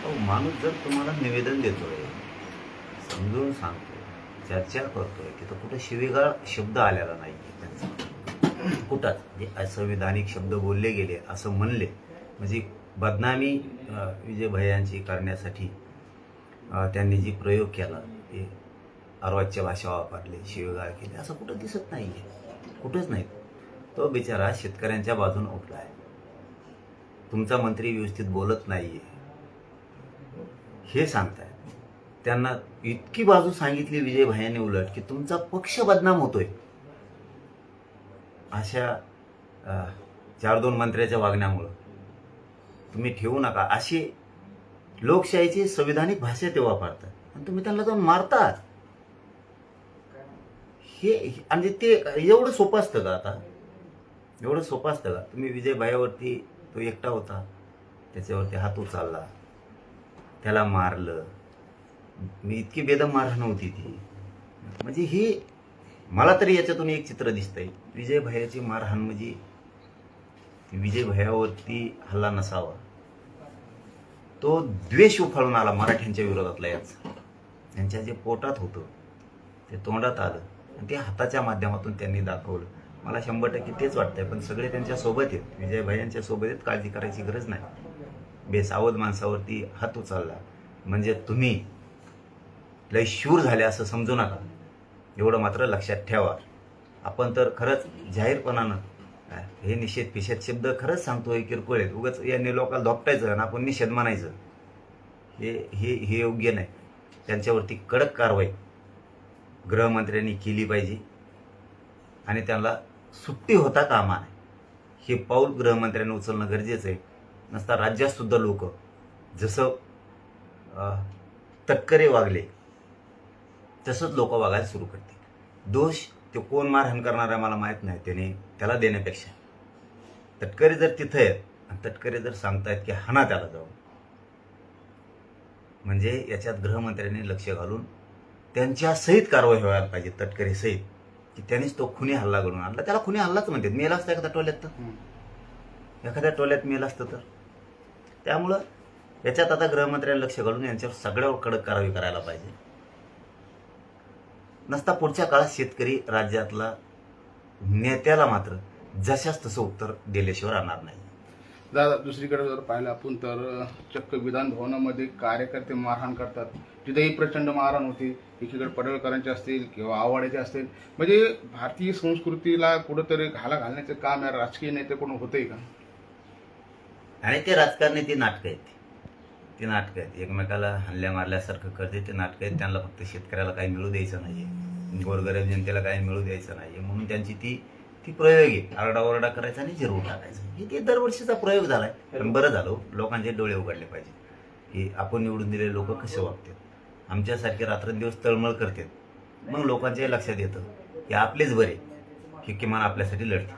अहो, माणूस जर तुम्हाला निवेदन देतोय समजून सांगतोय चर्चा करतोय तिथं कुठं शिवीगाळ शब्द आलेला नाही त्यांचा. कुठंच जे असंविधानिक शब्द बोलले गेले असं म्हणले. म्हणजे बदनामी विजय भयांची करण्यासाठी त्यांनी जी प्रयोग केला ते अर्वाच्य भाषा वापरली शिवीगाळ केली असं कुठं दिसत नाही आहे कुठंच नाही. तो बिचारा शेतकऱ्यांच्या बाजून उठला आहे तुमचा मंत्री व्यवस्थित बोलत नाही आहे हे सांगताय त्यांना इतकी बाजू सांगितली विजय भायाने उलट की तुमचा पक्ष बदनाम होतोय. अशा चार दोन मंत्र्याच्या वागण्यामुळं. तुम्ही ठेवू नका. अशी लोकशाहीची संविधानिक भाषा ते वापरतात. आणि तुम्ही त्यांना जाऊन मारतात. हे हे- म्हणजे ते एवढं सोपं असतं का आता? एवढं सोपं असतं का? तुम्ही विजय भायावरती तो एकटा होता. त्याच्यावरती हात उचलला. त्याला मारलं. मी इतकी बेदम मारहाण नव्हती ती. म्हणजे ही मला तरी याच्यातून एक चित्र दिसतंय. विजय भैयाची मारहाण म्हणजे विजय भैयावरती हल्ला नसावा. तो द्वेष उफाळून आला मराठ्यांच्या विरोधातला याचा. त्यांच्या जे पोटात होतं ते तोंडात आलं. आणि ते हाताच्या माध्यमातून त्यांनी दाखवलं. मला शंभर टक्के तेच वाटतंय पण सगळे त्यांच्यासोबत आहेत. विजय यांच्या सोबत आहेत काळजी करायची गरज नाही. बेसावध माणसावरती हात उचलला. म्हणजे तुम्ही लय शूर झाले असं समजू नका. एवढं मात्र लक्षात ठेवा. आपण तर खरंच जाहीरपणानं हे निषेध पिषेध शब्द खरंच सांगतोय किरकोळ आहेत उगाच यांनी लोकांना धोपटायचं आणि आपण निषेध म्हणायचं हे हे हे योग्य नाही. त्यांच्यावरती कडक कारवाई गृहमंत्र्यांनी केली पाहिजे. आणि त्यांना सुट्टी होता कामा नाही हे पाऊल गृहमंत्र्यांनी उचलणं गरजेचं आहे. नसता राज्यात सुद्धा लोक. जसं अं, तटकरे वागले तसंच लोक वागायला सुरू करतील. दोष ते कोण मारहाण करणार आहे मला माहीत नाही त्याने त्याला देण्यापेक्षा. तटकरे जर तिथं आहेत आणि तटकरे जर सांगतायत की हाना त्याला जाऊन. म्हणजे याच्यात गृहमंत्र्यांनी लक्ष घालून त्यांच्या सहित कारवाई व्हायला पाहिजे तटकरे सहित. की त्यांनीच तो खुनी हल्ला घडून आणला. त्याला खुनी हल्लाच म्हणतात. मेला असता एखाद्या टोल्यात तर. एखाद्या टोल्यात मेलं असतं तर. त्यामुळं याच्यात आता गृहमंत्र्यांनी लक्ष घालून यांच्यावर सगळ्यावर कडक कारवाई करायला पाहिजे. नसता पुढच्या काळात शेतकरी राज्यातला नेत्याला मात्र जशाच तसं उत्तर दिल्याशिवाय राहणार नाही. दादा दुसरीकडे जर पाहिलं आपण तर चक्क विधान भवनामध्ये कार्यकर्ते मारहाण करतात. तिथेही प्रचंड मारहाण होते. एकीकडे पडळकरांचे असतील किंवा आवाड्याचे असतील. म्हणजे भारतीय संस्कृतीला कुठंतरी घाला घालण्याचं काम या राजकीय नेत्याकडून होतंय का? आणि ते राजकारणी ती नाटकं आहेत. ती नाटकं आहेत. एकमेकाला हल्ल्या मारल्यासारखं करते ते नाटकं आहेत. त्यांना फक्त शेतकऱ्याला काही मिळू द्यायचं नाही गोरगरीब जनतेला काही मिळू द्यायचं नाही म्हणून त्यांची ती ती प्रयोग आहे. आरडाओरडा करायचा आणि जिरवून टाकायचं. हे ते दरवर्षीचा प्रयोग झालाय. पण बरं झालं हो. लोकांचे डोळे उघडले पाहिजे की आपण निवडून दिलेले लोक कसे वागतात? आमच्यासारखे रात्रंदिवस तळमळ करतात. मग लोकांच्या लक्षात येतं की आपलेच बरे हे किमान आपल्यासाठी लढतात